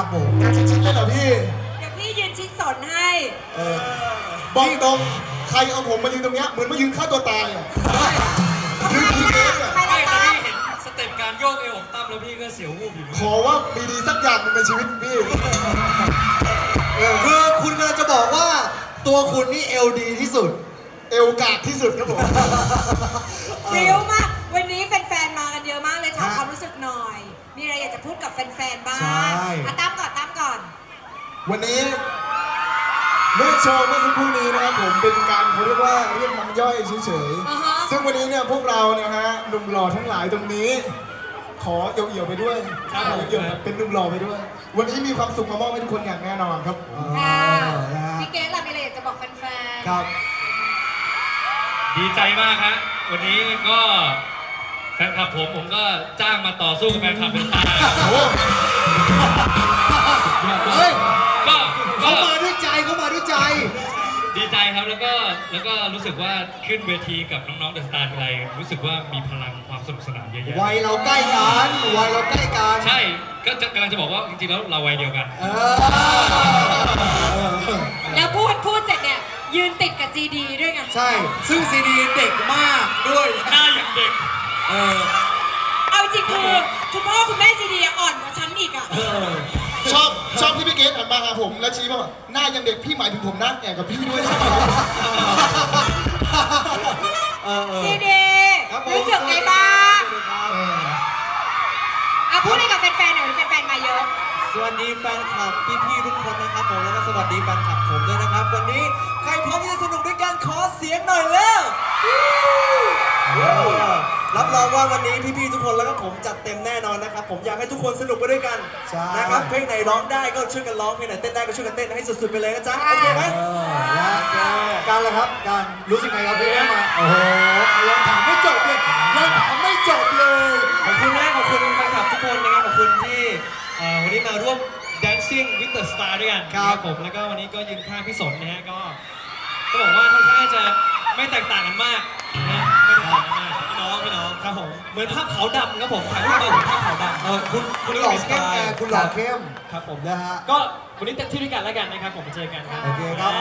ครับผมการชิดๆเลยเหรอพี่ เดี๋ยวพี่ยืนชิดสนให้ เออบอกตรงใครเอาผมมายืนตรงเนี้ยเหมือนมายืนฆ่าตัวตายอะยืนพีเอสอะใครไม่ล่ะแต่คะพี่เห็นสเต็ปการโยกเอวของตั้มแล้วพี่ก็เสียววูบอยู่ขอว่ามีดีสักอย่างหนึ่งในชีวิตพี่เออคือคุณกำลังจะบอกว่าตัวคุณนี่เอลดีที่สุด เอวกากที่สุดครับผม ฟิวมาก วันนี้แอย มีอะไรอยากจะพูดกับแฟนๆบ้างใช่ อะตามก่อนตามก่อน วันนี้เมื่อโชว์เมื่อสักครู่นี้นะครับผมเป็นการเขาเรียกว่าเรียกน้ำย่อยเฉยอ่าฮะ ๆ ซึ่งวันนี้เนี่ยพวกเราเนี่ยฮะหนุ่มหล่อทั้งหลายตรงนี้ ขอเอี่ยวๆไปด้วยขอเอี่ยวๆเป็นหนุ่มหล่อไปด้วย วันนี้มีความสุขมามอบให้ทุกคนอย่างแน่นอนครับค่ะนะฮะพี่เกสล่ะมีอะไรอยากจะบอกแฟนๆ ครับ ดีใจมากฮะวันนี้ก็ แฟนคลับผมผมก็จ้างมาต่อสู้กับแฟนคลับเป็นตายครับโอ้เฮ้ยก็ก็เขามาด้วยใจเขามาด้วยใจ ดีใจครับแล้วก็แล้วก็รู้สึกว่าขึ้นเวทีกับน้องๆเดอะสตาร์ทีไรรู้สึกว่ามีพลังความสนุกสนานเยอะแยะวัยเราใกล้กันวัยเราใกล้กันใช่ก็จะกำลังจะบอกว่าจริงๆแล้วเราวัยเดียวกัน เออแล้วพูดพูดเสร็จเนี่ยยืนติดกับซีดีด้วยไง ใช่ ซึ่งซีดีเด็กมากด้วย หน้าอย่างเด็ก เออ เอาจริงคือคุณพ่อคุณแม่ซีดีอ่อนกว่าฉันอีกอะ เออ ชอบชอบที่พี่เกดหันมาหาผมแล้วชี้มาว่าหน้ายังเด็กพี่หมายถึงผมหน้าแก่กับพี่ด้วยใช่ไหมเออเออซีดีครับผมรู้สึกไงบ้างเอออะพูดให้กับแฟนๆหน่อยแฟนๆมาเยอะสวัสดีแฟนคลับพี่ๆทุกคนนะครับผมแล้วก็สวัสดีแฟนคลับผมด้วยนะครับ วันนี้ใครพร้อมที่จะสนุกด้วยกันขอเสียงหน่อยเร็ว รับรองว่าวันนี้พี่ๆทุกคนแล้วก็ผมจัดเต็มแน่นอนนะครับ ผมอยากให้ทุกคนสนุกไปด้วยกันใช่ นะครับเพลงไหนร้องได้ก็ช่วยกันร้องเพลงไหนเต้นได้ก็ช่วยกันเต้นให้สุดๆไปเลยนะจ๊ะโอเคไหมเออนะการละครับการรู้สึกไงครับพี่ได้มาโอ้โหยังถามไม่จบเลยยังถามไม่จบเลยขอบคุณนะขอบคุณแฟนคลับทุกคนนะครับขอบคุณที่เอ่อวันนี้มาร่วม dancing with the star ด้วยกันครับนะผมแล้วก็วันนี้ก็ยืนข้างพี่สนนะฮะก็ก็บอกว่าค่อนข้างจะไม่แตกต่างกันมากนะไม่แตกต่างกันมาก มือนผ้าขาวดำครับผมถ่ายรูปมาเหมือนผ้าขาวดำเออคุณคุณหล่อเข้มคุณหล่อเข้มครับผมนะฮะก็วันนี้เต็มที่ด้วยกันแล้วกันนะครับผมเจอกันครับโอเคครับ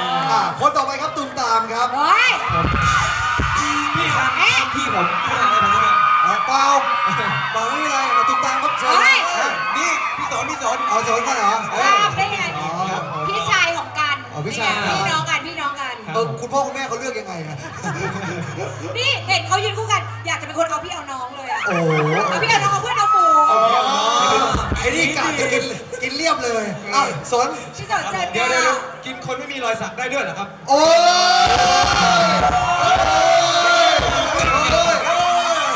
คนต่อไปครับตุ้มตามครับพี่ครับพี่ผมไม่ได้อะไรผมเอาเปล่าเปล่าไม่มีอะไรตุ้มตามครับเชิญนี่พี่สอนพี่สอนเอาสอนกันเหรอเออ ภาพได้ไงอ๋พี่ชายของกันพี่ชายพี่น้องกันพี่น้องกัน เออคุณพ่อคุณแม่เขาเลือกยังไงนี่เห็นเขายืนคู่กัน อยากจะเป็นคนเอาพี่เอาน้องเลย โอ้โหเอาพี่เอาน้องเอาเพื่อนเอาฝูงไอ้นี่กะจะกินกินเรียบเลยอะสนพี่สนเชิญเดี๋ยวค่ะเดี๋ยวกินคนไม่มีรอยสักได้ด้วยเหรอครับ โอ้ย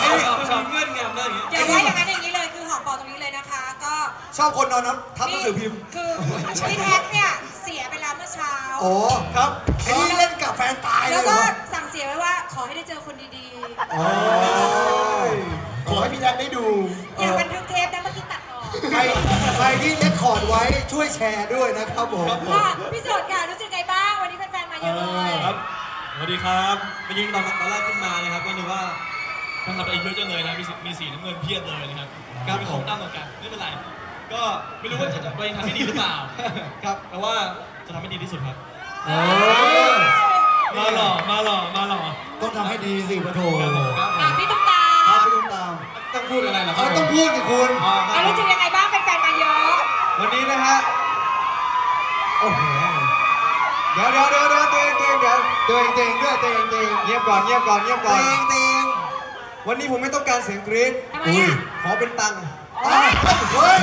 ไอ้นี่ชอบเงื่อนงำได้อย่างงี้อย่าว่าอย่างนั้นอย่างนี้เลยคือหอมปอตรงนี้เลยนะคะ ก็ชอบคนนอนนับทับหนังสือพิมพ์ คือพี่แท็กเนี่ยเสียไปแล้วเมื่อเช้าโอ้ครับไอ้นี่เล่นกับแฟนตายเลแล้วยเหรก็อสั่งเสียไว้ว่าขอให้ได้เจอคนดีโอ้ย ขอให้พี่แท็กได้ดูๆอยากบันทึกเทปนะเมื่อกี้ตัดออกใครใครที่เลคคอร์ดไว้ช่วยแชร์ด้วยนะครับผม ค่ะพี่สดค่ะรู้สึกไงบ้าง วันนี้แฟนๆมาเยอะเลยครับ สวัสดีครับเมื่อกี้ตอนตอนแรกขึ้นมานะครับ ก็นึกว่าท่านทำอะไรเยอะจังเลยนะมีสีมีสีน้ำเงินเพียบเลยนะครับครับมีของตั้งเหมือนกันไม่เป็นไร ก็ไม่รู้ว่าจะตัวเองทำให้ดีหรือเปล่า ครับ แต่ว่าจะทำให้ดีที่สุดครับโอ้ยมาหล่อ มาหล่อ มาหล่อ ต้องทำให้ดีสิปะโถ ครับผม อะพี่ตุ๊กตา ต้องพูดอะไรเหรอครัเขาบต้องพูดกับคุณ อ๋อคอะรับรู้สึกยังไงบ้างแฟนๆมาเยอะ วันนี้นะฮะ โอ้โห เดี๋ยวเดี๋ยวเดี๋ยวเดี๋ยวตัวเองตัวเองเดี๋ยวตัวเองเตงด้วยตัวเองเตงเงียบก่อนเงียบก่อนเงียบตัก่วอนเองเตงวันนี้ผมไม่ต้องการเสียงกรี๊ดทำไมอะ ขอเป็นตังค์อะเฮ้ย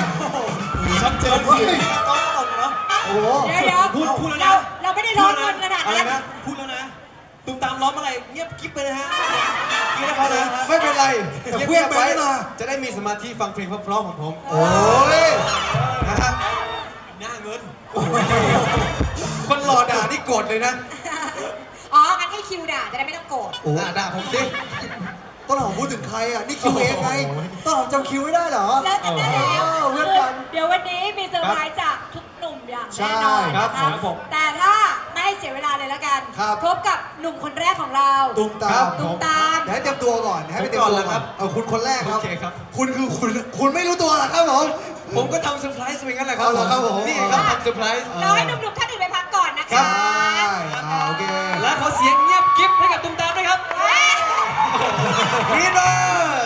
ชัดเจนเฮ้ยต้องต้องเนาะโอ้โห เดี๋ยวเดี๋ยวพูดพูดแล้วเรานะเราไม่ได้ร้อนเงินขนาดอะไรนั้น นะ พูดแล้วนะ ตุ้มตามล้อมอะไรเงียบกิ๊บไปเลยฮะเงียบเขาเลยฮะไม่เป็นไรอย่าเพี้ยงไปมา จะได้มีสมาธิฟังเพลงเพราะๆของผม โอ้ยนะฮะหน้าเงิน คนหล่อด่านี่โกรธเลยนะอ๋องั้นให้คิวด่าจะได้ไม่ต้องโกรธโอ้ด่าด่าผมสิ ต้นหอมพูดถึงใครอะ นี่คิวเองไงต้นหอมจำคิวไม่ได้เหรอแล้วจำได้แล้วเออเพื่อนกันเดี๋ยววันนี้มีเซอร์ไพรส์จากทุกหนุ่มอย่างใช่แน่นอนครับนะผมแต่ถ้าไม่ให้ เสียเวลาเลยแล้วกัน ครับ พบกับหนุ่มคนแรกของเราตุ้มตาครัมบ ตุ้มตามเดี๋ยวให้เตรียมตัวก่อนให้ไปเตรียมตัวก่อนเออคุณคนแรกครับ โอเคครับ คุณคือคุณคุณไม่รู้ตัวเหรอครับผม ผมก็ทำเซอร์ไพรส์ไปงั้นแหละครัเอาเหรอครับผม นี่ครับทำเซอร์ไพรส์ เราให้หนุ่มๆท่านอื่นไปพักก่อนนะครัคะบอ่าโอเคและขอเสียงเงียบกิ๊บให้กับตุ้มตามด้วยครับเฮ้ยกรี๊ดเลย